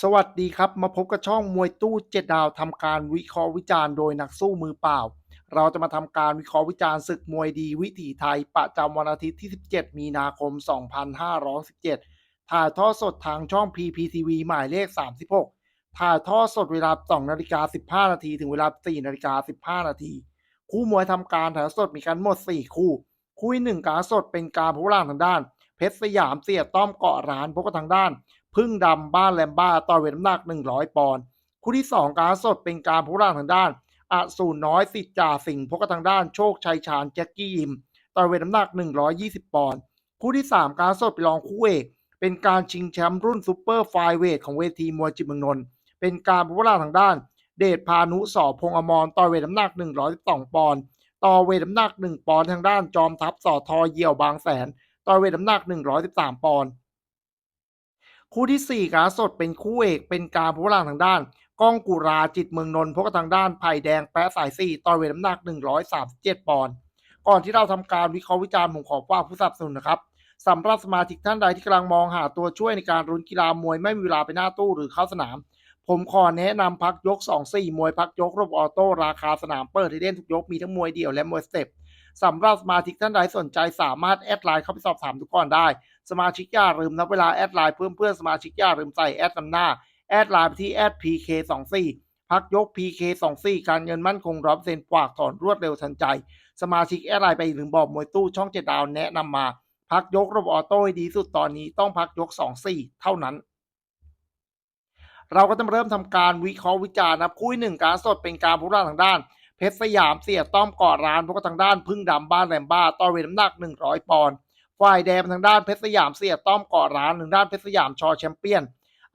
สวัสดีครับ มาพบกับช่องมวยตู้เจ็ดดาวทำการวิเคราะห์วิจารณ์โดยนักสู้มือเปล่า เราจะมาทำการวิเคราะห์วิจารณ์ศึกมวยดีวิถีไทยประจำวันอาทิตย์ที่ 17 มีนาคม 2517 ถ่ายทอดสดทางช่อง PPTV หมายเลข 36 ถ่ายทอดสดเวลา 2 นาฬิกา 15 นาทีถึงเวลา 4 นาฬิกา 15 นาทีคู่มวยทำการถ่ายทอดสดมีกันหมด 4 คู่ คู่หนึ่งการสดเป็นการผู้ล่างทางด้าน เพชรสยามเสียต้อมเกาะร้านพบกับทางด้าน พึ่งดำบ้านแลมบ้าต่อเวทน้ำหนัก 100 ปอนด์คู่ที่ 2 การสดเป็นการผู้ร่างทางด้านอสูรน้อยสิจ่าสิงห์พบกับทางด้านโชคชัยชาญแจ็คกี้ยิมต่อเวทน้ำหนัก 120 ปอนด์คู่ที่ 3 การสดเป็นรองคู่เอกเป็นการชิงแชมป์รุ่นซูเปอร์ไฟเวทของเวทีมวยจิตรเมืองนนท์เป็นการผู้ร่างทางด้าน เดชพานุสอพงอมรต่อเวทน้ำหนัก 112 ปอนด์ต่อเวทน้ำหนัก 1 ปอนด์ทางด้านจอมทัพสอทอเยี่ยวบางแสนต่อเวทน้ำหนัก 113 ปอนด์ คู่ที่ 4การสดเป็นคู่เอกเป็นการผู้ล่างทางด้านก้องกุราจิตเมืองนนท์พบกับทางด้านไผ่แดงแปะสายสี่ต่อเวทน้ำหนัก 137 ปอนด์ก่อนที่เราทำการวิเคราะห์วิจารณ์ผมขอฝาผู้สนับสนุนนะครับสำหรับสมาชิกท่านใดที่กำลังมองหาตัวช่วยในการรุนกีฬามวยไม่มีเวลาไปหน้าตู้หรือเข้าสนาม ผมขอแนะนำพักยก 2-4 มวยพักยกระบบออโต้ราคาสนามเปิดให้เล่นทุกยกมีทั้งมวยเดี่ยวและมวยสเต็ปสำหรับสมาชิกท่านใดสนใจสามารถแอดไลน์เข้าไปสอบถามทุกก่อนได้ สมาชิกอย่าลืมนะเวลาแอดไลน์เพื่อนเพื่อนสมาชิกอย่าลืมใส่แอดนำหน้า แอดไลน์ไปที่แอด PK24 พักยก PK24 การเงินมั่นคงร้อยเซ็นต์ฝากถอนรวดเร็วทันใจ สมาชิกแอดไลน์ไปอีกหนึ่งบอกมวยตู้ช่องเจ็ดดาวแนะนำมา พักยกระบบออโต้ให้ดีสุดตอนนี้ต้องพักยก 24 เท่านั้นเราก็จะเริ่มทำการวิเคราะห์วิจารณ์นะคู่ที่หนึ่งการสดเป็นการพูดทางด้าน เพชรสยามเสียต้อมเกาะร้านพวกทางด้านพึ่งดำบ้านแรมบ้าต่อเวทน้ำหนัก 100 ปอนด์ ฝ่ายแดงทางด้านเพชรสยามเสียต้อมเกาะร้านทางด้านเพชรสยามชอแชมเปี้ยน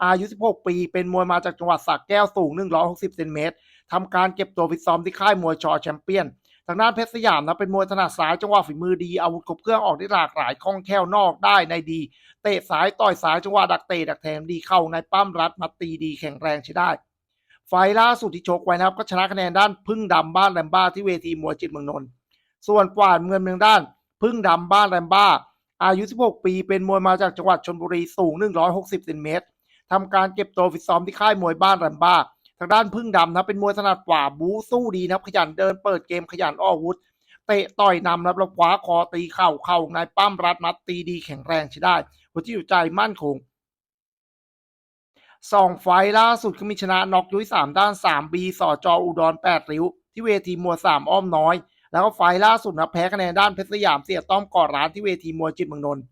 อายุ 16 ปี เป็นมวยมาจากจังหวัดสระแก้วสูง 160เซนเมตรทำการเก็บตัวฟิตซ้อมที่ค่ายมวยชอแชมเปี้ยน ทางด้านเพชรสยามนะเป็นมวยถนัดซ้ายจังหวะฝีมือดีอาวุธครบเครื่องออกได้หลากหลายคล่องแคล่วนอกได้ในดี เตะซ้ายต่อยซ้ายจังหวะดักเตะดักแทงดีเข้าในปั้มรัดมัดตีดีแข็งแรงใช้ได้ไฟล่าสุดที่ชกไว้นะครับก็ชนะคะแนนด้านพึ่งดำบ้านแรมบ้าที่เวทีมวยจิตเมืองนนท์ส่วนกวาดเงินเมืองด้าน พึ่งดำบ้านแรมบ้า อายุ 16 ปี เป็นมวยมาจากจังหวัดชลบุรี สูง 160เซนเมตรทำการเก็บตัวฟิตซ้อมที่ค่ายมวยบ้านแรมบ้า ทางด้านพึ่งดำนะเป็นมวยถนัดกว่าบูสู้ดีนะครับขยันเดินเปิดเกมขยันออกอาวุธเตะต่อยนำนะครับแล้วคว้าคอตีเข่าเข่าในปั้มรัดมัดตีดีแข็งแรงใช้ได้หัวที่อยู่ใจมั่นคงสองไฟล์ล่าสุดก็มีชนะน็อกยุ้ยสามด้านสามบีสอจออุดรแปดริ้ว ที่เวทีมวยสามอ้อมน้อย แล้วก็ไฟล์ล่าสุดนะแพ้คะแนนด้านเพชรสยามเสียต้อมก่อร้านที่เวทีมวยจิตเมืองนนท์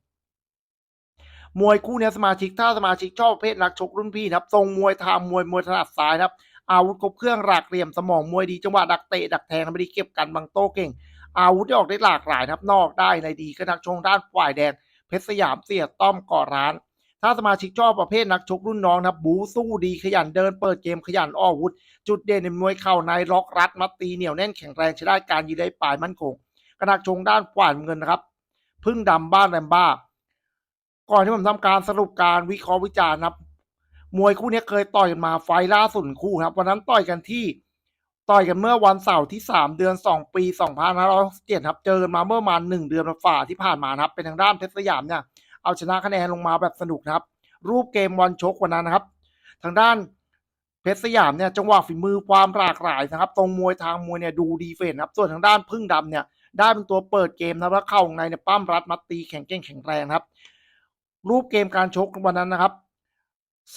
มวยคู่นี้สมาชิกถ้าสมาชิกชอบประเพศนักชกรุ่นพี่นะครับทรงมวยทางมวยมวยถนัดซ้ายนะครับอาวุธครบเครื่องหลากเหลี่ยมสมองมวยดีจังหวะดักเตะดักแทงไม่ได้เก็บกันบางโต้เก่ง อาวุธที่ออกได้หลากหลายนะครับนอกได้ในดีก็นักชงด้านฝ่ายแดงเพชรสยามเสียต้อมก่อร้าน ถ้าสมาชิกชอบประเภทนักชกรุ่นน้องนะครับบูสู้ดีขยันเดินเปิดเกมขยันออกอวุธ จุดเด่นในมวยเข่าในล็อกรัดมัดตีเหนียวแน่นแข็งแรงใช้ได้การยืนได้ปลายมั่นคงกระนักชงด้านฝ่ายเงินนะครับ พึ่งดำบ้านแรมบ้า ก่อนที่ผมทำการสรุปการวิเคราะห์วิจารณ์นะครับ มวยคู่นี้เคยต่อยกันมาไฟล่าสุดคู่ครับ วันนั้นต่อยกันที่ต่อยกันเมื่อวันเสาร์ที่ 3 เดือน 2 ปี 2567ครับ เจอกันมาเมื่อประมาณ1เดือนฝ่าที่ผ่านมานะครับ เป็นทางด้านเพชรสยามเนี่ย เอาชนะคะแนนลงมาแบบสนุกนะครับ รูปเกมวันชกวันนั้นนะครับ ทางด้านเพชรสยามเนี่ยจังหวะฝีมือความหลากหลายนะครับตรงมวยทางมวยเนี่ยดูดีเฟนครับส่วนทางด้านพึ่งดำเนี่ยได้เป็นตัวเปิดเกมนะครับแล้วเข้าในเนี่ยปั้มรัดมัดตีแข็งเก่งแข็งแรงครับ รูปเกมการชกวันนั้นนะครับ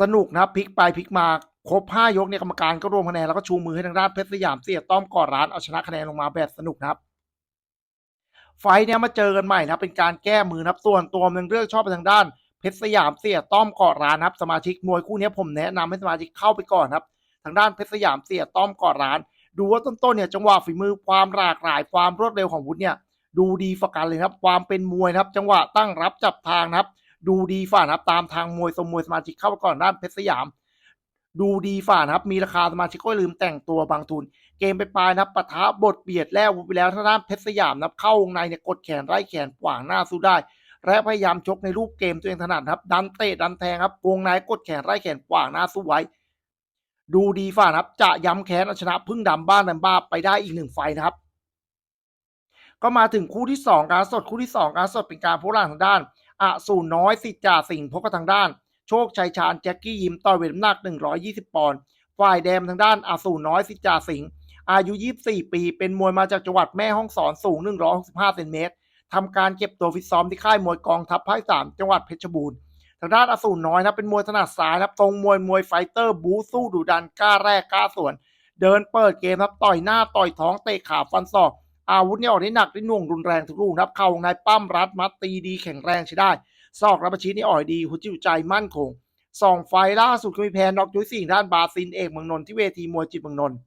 สนุกนะครับพลิกไปพลิกมาครบห้ายกเนี่ยกรรมการก็รวมคะแนนแล้วก็ชูมือให้ทางด้านเพชรสยามเสียต้อมก่อร้านเอาชนะคะแนนลงมาแบบสนุกนะครับ ไฟเนี่ยมาเจอกันใหม่นะครับเป็นการแก้มือนะครับส่วนตัวมันเรื่องชอบไปทางด้านเพชรสยามเสียต้อมเกาะร้านครับสมาชิกมวยคู่นี้ผมแนะนำให้สมาชิกเข้าไปก่อนครับ ทางด้านเพชรสยามเสียต้อมเกาะร้าน ดูว่าต้นๆเนี่ยจังหวะฝีมือความหลากหลายความรวดเร็วของวุฒิเนี่ยดูดีฝากันเลยครับ ความเป็นมวยครับ จังหวะตั้งรับจับทางครับ ดูดีฝ่านครับตามทางมวยสมมวยสมาชิกเข้าไปก่อนด้านเพชรสยาม ดูดีฝ่านะครับ มีราคาสมาชิกก็ลืมแต่งตัวบางทุน เกมไปปลายนะครับปะทะบทเบียดแล้วไปแล้วทางด้านเพชรสยามนะครับเข้าวงในเนี่ยกดแขนไล่แขนขวางหน้าสู้ได้ และพยายามชกในรูปเกมตัวเองถนัดครับดันเตะดันแทงครับวงในกดแขนไล่แขนขวางหน้าสู้ไว้ ดูดีฝ่านะครับ จะย้ำแค้นเอชนะพึ่งดำบ้านแรมบ้าไปได้อีกหนึ่งไฟนะครับ ก็มาถึงคู่ที่สองการสดคู่ที่สองการสดเป็นการพบร่างทางด้านอสูรน้อยสิจ่าสิงพบกับทางด้าน โชคชัยชาญแจ็คกี้ยิมต่อยเวทน้ำหนัก 120 ปอนด์ฝ่ายแดงทางด้านอาสูน้อยสิจาสิงห์อายุ 24 ปี เป็นมวยมาจากจังหวัดแม่ฮ่องสอนสูง 165เซนติเมตรทำการเก็บตัวฟิตซ้อมที่ค่ายมวยกองทัพภาคสามจังหวัดเพชรบูรณ์ทางด้านอสูรน้อยนะเป็นมวยถนัดซ้ายนะครับทรงมวยมวยไฟเตอร์บูสู้ดุดันกล้าแรกกล้าสวน เดินเปิดเกมครับต่อยหน้าต่อยท้องเตะขาฟันศอก อาวุธเนี่ยออกได้หนักได้น่วงรุนแรงทุกลูกนะครับเข่าวงในปั้มรัดมัดตีดีแข็งแรงใช้ได้ ซอกรับประชิดนี่อ่อยดีหัวจิตใจมั่นคงสองไฟล่าสุดก็มีแพ้น็อกยุ้ยสี่ด้านบาซินเอกเมืองนนท์ที่เวทีมวยจิตเมืองนนท์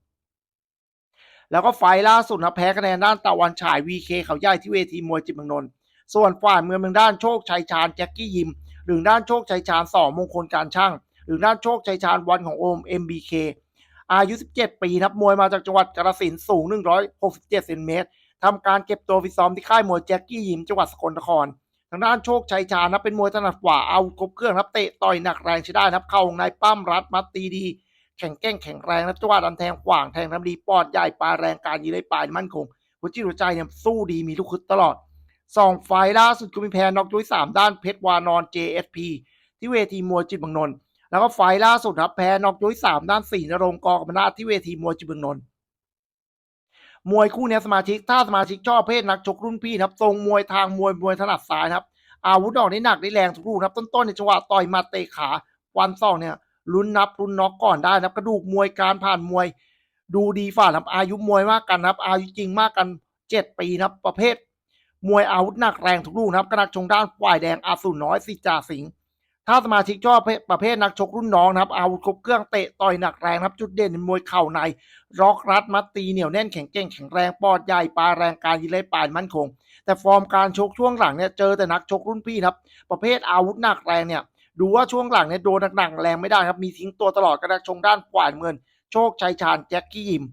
แล้วก็ไฟล่าสุดนะแพ้คะแนนด้านตะวันฉายวีเคเขาใหญ่ที่เวทีมวยจิตเมืองนนท์ส่วนฝ่ายเมืองเมืองด้านโชคชัยชาญแจ็คกี้ยิม หรือด้านโชคชัยชาญสองมงคลการช่าง หรือด้านโชคชัยชาญวันของโอม MBK อายุ 17 ปีนับมวยมาจากจังหวัดกาฬสินธุ์สูง 167เซนติเมตรทำการเก็บตัวฟิตซ้อมที่ค่ายมวยแจ็คกี้ยิมจังหวัดสกลนคร ทางด้านโชคชัยชาญนะเป็นมวยถนัดขวาเอาครบเครื่องนับเตะต่อยหนักแรงใช้ได้นับ เข้าวงในปั้มรัดมัดตีดี แข็งแกร่งแข็งแรงนะจังหวะดันแทงขวางแทงทำดีปอดใหญ่ปลาแรงการยืนเลยปลายมั่นคงหัวจิตหัวใจเนี่ยสู้ดีมีลูกคึดตลอดสองไฟล่าสุดก็มีแพ้น็อกยุ้ยสามด้านเพชรวานอน JSP ที่เวทีมวยจิตรเมืองนนท์แล้วก็ไฟล่าสุดครับแพ้น็อกยุ้ยสามด้านสี่นรงกอกรรมนาที่เวทีมวยจิตรเมืองนนท์ มวยคู่นี้สมาชิกถ้าสมาชิกชอบเพศนักชกรุ่นพี่ครับทรงมวยทางมวยมวยถนัดซ้ายครับ อาวุธดอกนี้หนักได้แรงทุกลูกนครับ ต้นๆในจังหวะต่อยมาเตะขาวันสองเนี่ยลุ้นนับลุ้นน็อกก่อนได้นะครับกระดูกมวยการผ่านมวย ดูดีฝ่าครับอายุมวยมากกันครับ อายุจริงมากกันเจ็ดปีครับประเภท มวยอาวุธหนักแรงทุกลูกนครับกระนักชงด้านฝ่ายแดงอาสูน้อยสิจ่าสิงห์ ถ้าสมาชิกชอบประเภทนักชกรุ่นน้องนะครับอาวุธครบเครื่องเตะต่อยหนักแรงครับจุดเด่นมวยเข่าในร็อกรัดมัดตีเหนียวแน่นแข็งแกร่งแข็งแรงปอดใหญ่ปลาแรงการยิงเลยปานมั่นคง แต่ฟอร์มการชกช่วงหลังเนี่ยเจอแต่นักชกรุ่นพี่ครับประเภทอาวุธหนักแรงเนี่ยดูว่าช่วงหลังเนี่ยโดนหนักๆแรงไม่ได้ครับมีทิ้งตัวตลอดกระดักชงด้านฝ่ายเงิน โชคชัยชาญแจ็คกี้ยิม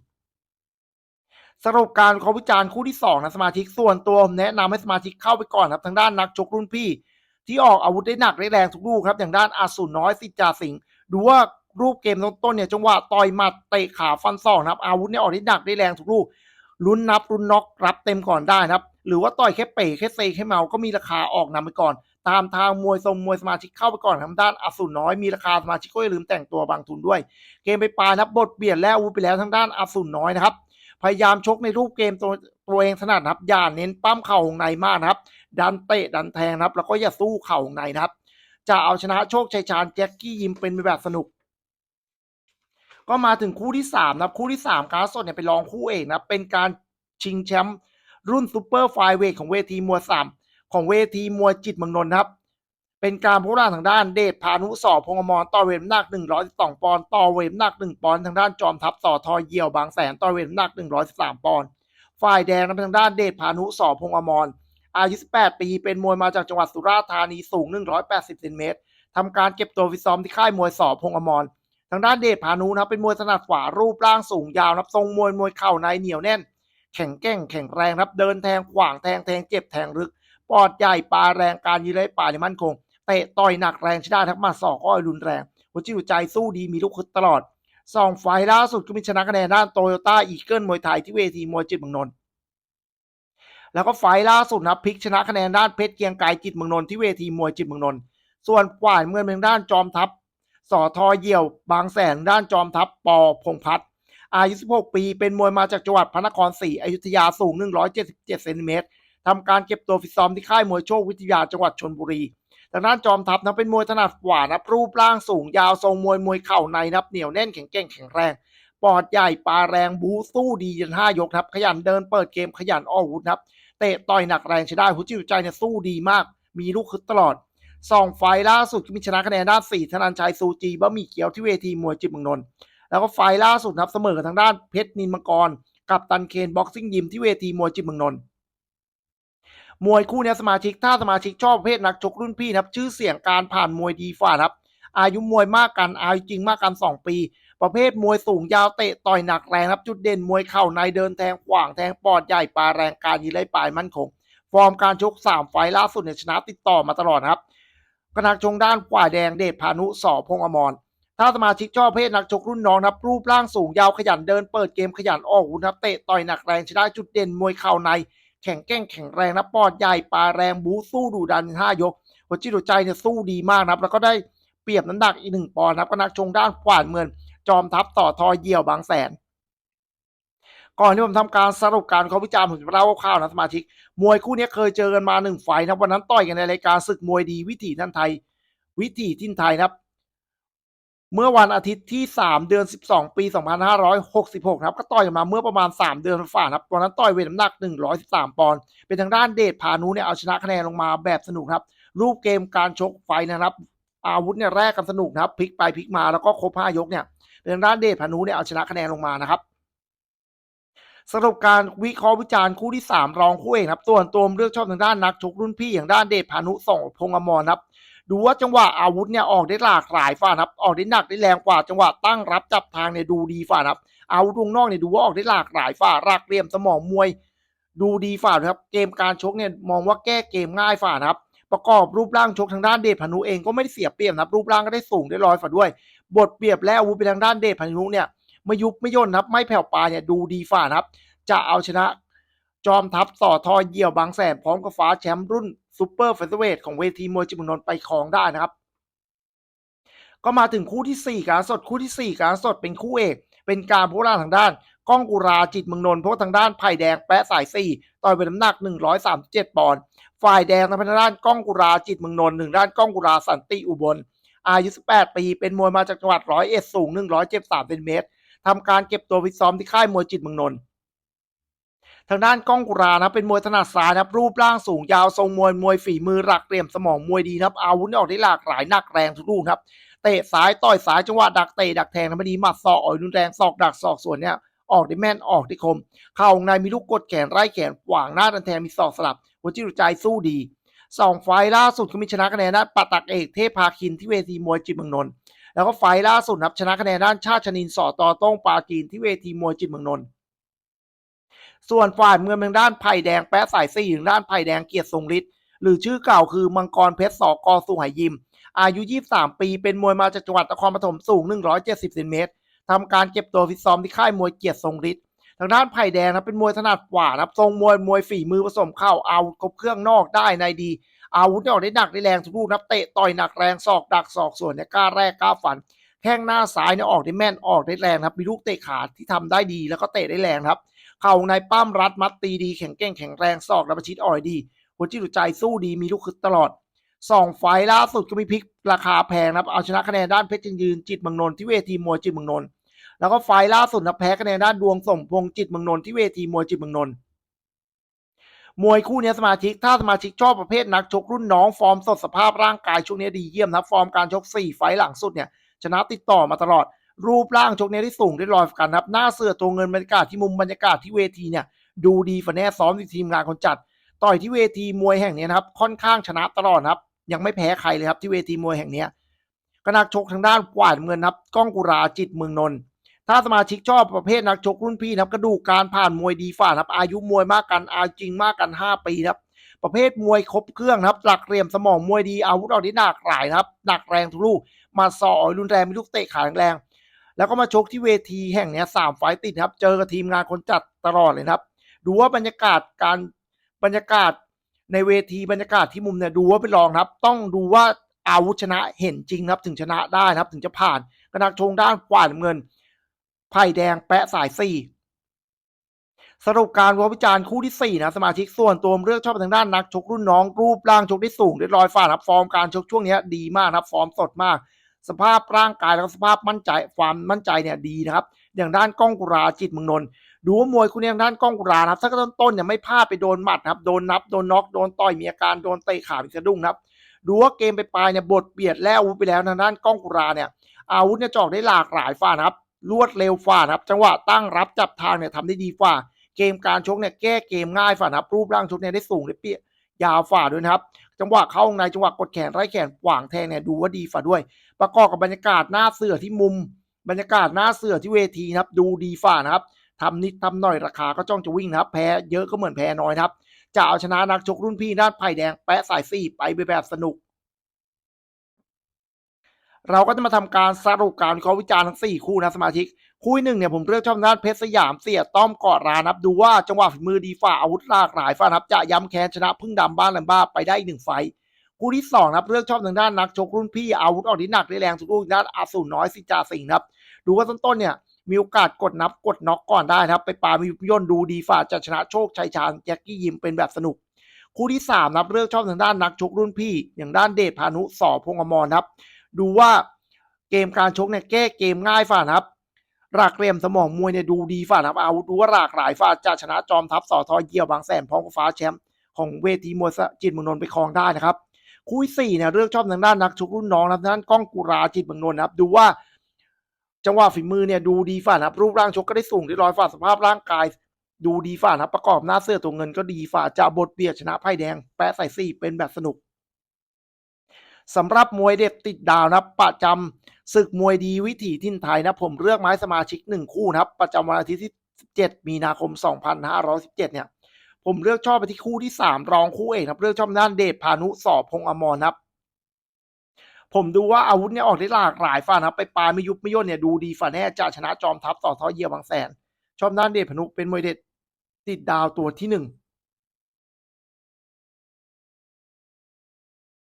สรุปการขาวิจารณ์คู่ที่สองนะสมาชิกส่วนตัวผมแนะนำให้สมาชิกเข้าไปก่อนครับทางด้านนักชกรุ่นพี่ ที่ออกอาวุธได้หนักได้แรงทุกลูกครับ อย่างด้านอาสุนน้อยสิจ่าสิงห์ดูว่ารูปเกมต้นๆเนี่ยจังหวะต่อยหมัดเตะขาฟันศอกนะครับ อาวุธเนี่ยออกได้หนักได้แรงทุกลูกลุ้นนับลุ้นน็อกรับเต็มก่อนได้นะครับ หรือว่าต่อยแค่เป๋แค่เซแค่เมาก็มีราคาออกนำไปก่อน ตามทางมวยทรงมวยสมาชิกเข้าไปก่อนทางด้านอสูรน้อยมีราคาสมาชิกก็อย่าลืมแต่งตัวบางทุนด้วย เกมไปปลายนับบทเปลี่ยนแล้วอาวุธไปแล้วทางด้านอสูรน้อยนะครับพยายามชกในรูปเกมตัวตัวเองถนัดนะครับอย่าเน้นปั้มเข่าของในมากนะครับ ดันเตะดันแทงนะครับ แล้วก็อย่าสู้เข่าของในนะครับ จะเอาชนะโชคชัยชาญแจ็คกี้ยิมเป็นแบบสนุก ก็มาถึงคู่ที่สามนะครับคู่ที่สามการสดเนี่ยเป็นรองคู่เอกนะเป็นการชิงแชมป์รุ่นซูเปอร์ไฟเวทของเวทีมวยสาม ของเวทีมวยจิตเมืองนนท์ครับ เป็นการพูดทางด้านเดชพานุสอพงอมรต่อเวทน้ำหนัก 112 ปอนด์ต่อเวทน้ำหนัก 1 ปอนด์ทางด้านจอมทัพต่อทอเยี่ยวบางแสนต่อเวทน้ำหนัก 113 ปอนด์ฝ่ายแดงทางด้านเดชพานุสอพงอมรอายุ 18 ปี เป็นมวยมาจากจังหวัดสุราษฎร์ธานีสูง 180เซนติเมตรทำการเก็บตัวฟิตซ้อมที่ค่ายมวยสอพงอมรทางด้านเดชพานุนะครับเป็นมวยถนัดขวารูปร่างสูงยาวนะครับทรงมวยมวยเข่าในเหนียวแน่น แข็งแกร่งแข็งแรงครับเดินแทงขวางแทงแทงเจ็บแทงลึก ปอดใหญ่ปลาแรงการยืนเลยป่าในมั่นคงเตะต่อยหนักแรงช้ได้ทั้งมาศอกอ้อยรุนแรงหัวจิตหัวใจสู้ดีมีลูกคึดตลอดสองไฟล์ล่าสุดก็มีชนะคะแนนด้านโตโยต้าอีเกิลมวยไทยที่เวทีมวยจิตเมืองนนท์แล้วก็ไฟล์ล่าสุดนะพลิกชนะคะแนนด้านเพชรเกียงไกรจิตเมืองนนท์ที่เวทีมวยจิตเมืองนนท์ส่วนฝ่ายเมืองเมืองด้านจอมทัพสอทอเยี่ยว บางแสนด้านจอมทัพปอพงพัฒน์อายุ 16 ปี เป็นมวยมาจากจังหวัดพระนครศรีอยุธยาสูง 177เซนติเมตร ทำการเก็บตัวฟิตซ้อมที่ค่ายมวยโชควิทยาจังหวัดชนบุรีทางด้านจอมทัพนะเป็นมวยถนัดขวานะรูปร่างสูงยาวทรงมวยมวยเข่าในนับเหนียวแน่นแข็งแกร่งแข็งแรงปอดใหญ่ปลาแรงบูสู้ดียันห้ายกครับ ขยันเดินเปิดเกมขยันออกวุธครับเตะต่อยหนักแรงใช้ได้หัวจิตหัวใจเนี่ยสู้ดีมาก มีลูกคึดตลอดสองไฟล่าสุดมีชนะคะแนนด้านสี่ธนันชัยซูจีบะหมี่เกี๊ยวที่เวทีมวยจิตเมืองนนท์แล้วก็ไฟล่าสุดครับเสมอกับทางด้านเพชรนินมังกร กับตันเคนบ็อกซิ่งยิมที่เวทีมวยจิตเมืองนนท์ มวยคู่นี้สมาชิกถ้าสมาชิกชอบประเภทนักชกรุ่นพี่นะครับ ชื่อเสียงการผ่านมวยดีฝ่าครับ อายุมวยมากกันอายุจริงมากกันสองปี ประเภทมวยสูงยาวเตะต่อยหนักแรงครับ จุดเด่นมวยเข่าในเดินแทงขวางแทงปอดใหญ่ปลาแรงการยืนไล่ปลายมั่นคง ฟอร์มการชกสามไฟล์ล่าสุดเนี่ยชนะติดต่อมาตลอดครับกนักชงด้านขวาแดงเดชพานุสอพงอมรถ้าสมาชิกชอบเพศนักชกรุ่นน้องนะครับรูปร่างสูงยาวขยันเดินเปิดเกมขยันออกอาวุธนครับเตะต่อยหนักแรงชนะจุดเด่นมวยเข่าใน แข็งแกร่งแข็งแรงนะปอดใหญ่ปลาแรงบูสู้ดูดันห้ายก หัวจิตหัวใจเนี่ยสู้ดีมากนะครับ แล้วก็ได้เปรียบน้ำหนักอีกหนึ่งปอนด์ครับก็นักชงด้านขวานเมืองจอมทัพต่อทอเยี่ยวบางแสน ก่อนที่ผมทำการสรุปการเขาวิจารณ์ผมจะเล่าคร่าวๆนะสมาชิก มวยคู่นี้เคยเจอกันมาหนึ่งไฟนะวันนั้นต่อยกันในรายการศึกมวยดีวิถีท่านไทย วิถีทินไทยนะครับ เมื่อวันอาทิตย์ที่ 3 เดือน 12 ปี 2566ครับก็ต่อยมาเมื่อประมาณ 3 เดือนฝ่าครับวันนั้นต่อยเวทน้ำหนัก 113 ปอนด์เป็นทางด้านเดชพานุเนี่ยเอาชนะคะแนนลงมาแบบสนุกครับ รูปเกมการชกไฟนะครับ อาวุธเนี่ยแรกกันสนุกนะครับพลิกไปพลิกมาแล้วก็ครบ 5 ยกเนี่ยเป็นทางด้านเดชพานุเนี่ยเอาชนะคะแนนลงมานะครับสรุปการวิเคราะห์วิจารณ์คู่ที่ 3 รองคู่เอกครับส่วนตัวเลือกชอบทางด้านนักชกรุ่นพี่อย่างด้านเดชพานุส่งพงษ์อมรครับ ดูว่าจังหวะอาวุธเนี่ยออกได้หลากหลายฝ่าครับ ออกได้หนักได้แรงกว่าจังหวะตั้งรับจับทางเนี่ยดูดีฝ่าครับอาวุธวงนอกเนี่ยดูว่าออกได้หลากหลายฝ่ารักเหลี่ยมสมองมวย ดูดีฝ่านะครับ เกมการชกเนี่ยมองว่าแก้เกมง่ายฝ่านะครับ ประกอบรูปร่างชกทางด้านเดชพนุเองก็ไม่ได้เสียเปรียบนะครับ รูปร่างก็ได้สูงได้ลอยฝ่าด้วย บทเปรียบและอาวุธไปทางด้านเดชพนุเนี่ยไม่ยุบไม่ย่นครับ ไม่แผ่วปลายเนี่ยดูดีฝ่านะครับ จะเอาชนะจอมทัพต่อทอเยี่ยวบางแสนพร้อมกับฟ้าแชมป์รุ่น ซูเปอร์เฟเธอร์เวทของเวทีมวยจิมเมือนนท์ไปครองได้นะครับ ก็มาถึงคู่ที่ 4 การสดคู่ที่ 4 การสดเป็นคู่เอก เป็นการพูดทางด้านก้องกุราจิตเมืองนนท์พราะว่าทางด้านไผ่แดงแปะสายสี่ต่อยเป็นน้ำหนัก 137 ปอนด์ฝ่ายแดงทางด้านก้องกุราจิตเมืองนนท์หนึ่งด้านก้องกุราสันติอุบลอายุ 18 ปี เป็นมวยมาจากจังหวัดร้อยเอ็ดสูง 173เซนติเมตรทำการเก็บตัวฟิตซ้อมที่ค่ายมวยจิตเมืองนนท์ ทางด้านก้องกุรานะเป็นมวยถนัดซ้ายนะครับรูปร่างสูงยาวทรงมวยมวยฝีมือหลักเหลี่ยมสมองมวยดีนะครับอาวุธนี่ออกได้หลากหลายหนักแรงทุกลูกครับเตะซ้ายต่อยซ้ายจังหวะดักเตะดักแทงนะพอดีหมัดศอกอ่อยรุนแรงศอกดักศอกส่วนเนี่ยออกได้แม่นออกได้คม เข่าวงในมีลูกกดแขนไล่แขนขวางหน้าดันแทงมีศอกสลับ หัวจิตใจสู้ดีสองไฟล่าสุดก็มีชนะคะแนนด้านปะตักเอกเทพพาคินที่เวทีมวยจิตเมืองนนท์แล้วก็ไฟล่าสุดนับชนะคะแนนด้านชาติชนินสอตอโต้งปาจีนที่เวทีมวยจิตเมืองนนท์ ส่วนฝ่ายเมืองทางด้านไผ่แดงแปะสายสี่ทางด้านไผ่แดงเกียรติทรงฤทธิ์หรือชื่อเก่าคือมังกรเพชรสอกอสุไหยิม อายุ 23 ปี เป็นมวยมาจากจังหวัดนครปฐมสูง 170เซนติเมตรทำการเก็บตัวฟิตซ้อมที่ค่ายมวยเกียรติทรงฤทธิ์ทางด้านไผ่แดงนะเป็นมวยถนัดขวานะครับทรงมวยมวยฝีมือผสมเข้าอาวุธครบเครื่องนอกได้ในดี อาวุธนออกได้หนักได้แรงทุกลูกนับเตะต่อยหนักแรงศอกดักศอกส่วนเนี่ยกล้าแรกกล้าฝันแข้งหน้าซ้ายเนี่ยออกได้แม่นออกได้แรงครับมีลูกเตะขาที่ทำได้ดีแล้วก็เตะได้แรงครับ เข่าในป้ามรัดมัดตีดีแข็งแกร่งแข็งแรงศอกระประชิดอ่อยดีหัวจิตหัวใจสู้ดีมีลูกคึกตลอดสองไฟล่าสุดก็มีพลิกราคาแพงนะครับเอาชนะคะแนนด้านเพชรยืนจิตเมืองนนท์ที่เวทีมวยจิตเมืองนนท์แล้วก็ไฟล่าสุดนะแพ้คะแนนด้านดวงสมพงษ์จิตเมืองนนท์ที่เวทีมวยจิตเมืองนนท์มวยคู่นี้สมาชิกถ้าสมาชิกชอบประเภทนักชกรุ่นน้องฟอร์มสดสภาพร่างกายช่วงนี้ดีเยี่ยมนะฟอร์มการชกสี่ไฟล์หลังสุดเนี่ยชนะติดต่อมาตลอด รูปร่างชกเนี้ยที่สูงได้ลอยกันครับ หน้าเสือตัวเงินบรรยากาศที่มุมบรรยากาศที่เวทีเนี่ยดูดีฝันแน่ซ้อมทีมงานคนจัด ต่อยที่เวทีมวยแห่งนี้นะครับ ค่อนข้างชนะตลอดครับ ยังไม่แพ้ใครเลยครับที่เวทีมวยแห่งเนี้ยก็นักชกทางด้านกวาดเงินครับก้องกุราจิตเมืองนนท์ถ้าสมาชิกชอบประเภทนักชกรุ่นพี่นะครับกระดูกการผ่านมวยดีฝ่าครับ อายุมวยมากกันอายจริงมากกัน 5 ปีครับ ประเภทมวยครบเครื่องครับ หลักเหลี่ยมสมองมวยดีอาวุธออกที่หนักหลายครับหนักแรงทุกลูกมาสอรุนแรงมีลูกเตะขาแรง แล้วก็มาชกที่เวทีแห่งนี้สามไฟต์ติดครับ เจอกับทีมงานคนจัดตลอดเลยครับ ดูว่าบรรยากาศการบรรยากาศในเวทีบรรยากาศที่มุมเนี่ยดูว่าเป็นรองครับ ต้องดูว่าอาวุธชนะเห็นจริงครับ ถึงชนะได้นะครับ ถึงจะผ่านกระนักชงด้านขวาเงินไผ่แดงแปะสายสี่สรุปการวิจารณ์คู่ที่ 4 นะ สมาชิกส่วนตัวเลือกชอบทางด้านนักชกรุ่นน้องรูปร่างชกได้สูงได้ลอยฝ่าครับฟอร์มการชกช่วงนี้ดีมากครับ ฟอร์มสดมาก สภาพร่างกายแล้วก็สภาพมั่นใจความมั่นใจเนี่ยดีนะครับ อย่างด้านก้องกุราจิตเมืองนนท์ดูว่ามวยคุณเนี่ยด้านก้องกุรานะครับถ้าต้นต้นเนี่ยไม่พลาดไปโดนหมัดครับโดนนับโดนน็อกโดนต่อยมีอาการโดนเตะขามีสะดุ้งนะครับดูว่าเกมไปปลายเนี่ยบทเบียดแล้วอาวุธไปแล้วทางด้านก้องกุราเนี่ยอาวุธเนี่ยจอกได้หลากหลายฝ่านะครับรวดเร็วฝ่านะครับจังหวะตั้งรับจับทางเนี่ยทำได้ดีฝ่าเกมการชกเนี่ยแก้เกมง่ายฝ่านะครับรูปร่างชกเนี่ยได้สูงได้เปี้ยยาวฝ่าด้วยนะครับ จังหวะเข้าในจังหวะกดแขนไล่แขนขวางแทงเนี่ยดูว่าดีฝ่าด้วย ประกอบกับบรรยากาศหน้าเสือที่มุม บรรยากาศหน้าเสือที่เวทีนะครับ ดูดีฝ่านะครับทำนิดทำหน่อยราคาก็จ้องจะวิ่งนะครับ แพ้เยอะก็เหมือนแพ้น้อยนะครับจะเอาชนะนักชกรุ่นพี่ด้านไผ่แดงแปะสายสี่ไปแบบสนุก เราก็จะมาทำการสรุปการวิเคราะห์วิจารณ์ทั้งสี่คู่นะสมาชิก คู่หนึ่งเนี่ยผมเลือกชอบด้านเพชรสยามเสียต้อมกอดรานับดูว่าจังหวะฝีมือดีฝ่าอาวุธหลากหลายฝ่านับจะย้ำแค้นชนะพึ่งดำบ้านแลมบ้าไปได้อีกหนึ่งไฟคู่ที่สองนะครับเลือกชอบทางด้านนักชกรุ่นพี่อาวุธออกที่หนักได้แรงทุกลูกทางด้านอาสูรน้อยสิจาสิงนะครับดูว่าต้นๆเนี่ยมีโอกาสกดนับกดน็อกก่อนได้นะครับไปปามีย่นดูดีฝ่าจะชนะโชคชัยชาญแจ็คกี้ยิมเป็นแบบสนุกคู่ที่สามนับเลือกชอบทางด้านนักชกรุ่นพี่ อย่างด้านเดชพานุสอพงอมรครับ ดูว่าเกมการชกเนี่ยแก้เกมง่ายฝ่านะครับ หลักเหลี่ยมสมองมวยเนี่ยดูดีฝ่านะครับอาวุธดูว่าหลากหลายฝ่าจะชนะจอมทัพสอทอเยี่ยวบางแสนพร้อมกับฟ้าแชมป์ของเวทีมวยจิตเมืองนนท์ไปครองได้นะครับคู่สี่เนี่ยเลือกชอบทางด้านนักชกรุ่นน้องนะด้านก้องกุราจิตเมืองนนท์นะครับ ดูว่า จังหวะฝีมือเนี่ยดูดีฝ่านะครับ รูปร่างชกก็ได้สูงได้ร้อยฝ่าสภาพร่างกายดูดีฝ่านะครับ ประกอบหน้าเสื้อตัวเงินก็ดีฝ่าจะบทเบียดชนะไพ่แดง แปะใส่ซี่เป็นแบบสนุก สำหรับมวยเด็ดติดดาวนะครับ ประจำศึกมวยดีวิถีทินไทยนะผมเลือกไม้สมาชิกหนึ่งคู่นะครับ ประจำวันอาทิตย์ที่ 17 มีนาคม 2517 เนี่ย ผมเลือกชอบไปที่คู่ที่สามรองคู่เอกครับเลือกชอบด้านเดชพานุสอบพงอมรครับ ผมดูว่าอาวุธเนี่ยออกได้หลากหลายฝ่านะครับ ไปปลายไม่ยุบไม่ย่นเนี่ยดูดีฝ่าแน่จะชนะจอมทัพต่อท้อเยียวบางแสน ชอบด้านเดชพานุเป็นมวยเด็ดติดดาวตัวที่หนึ่ง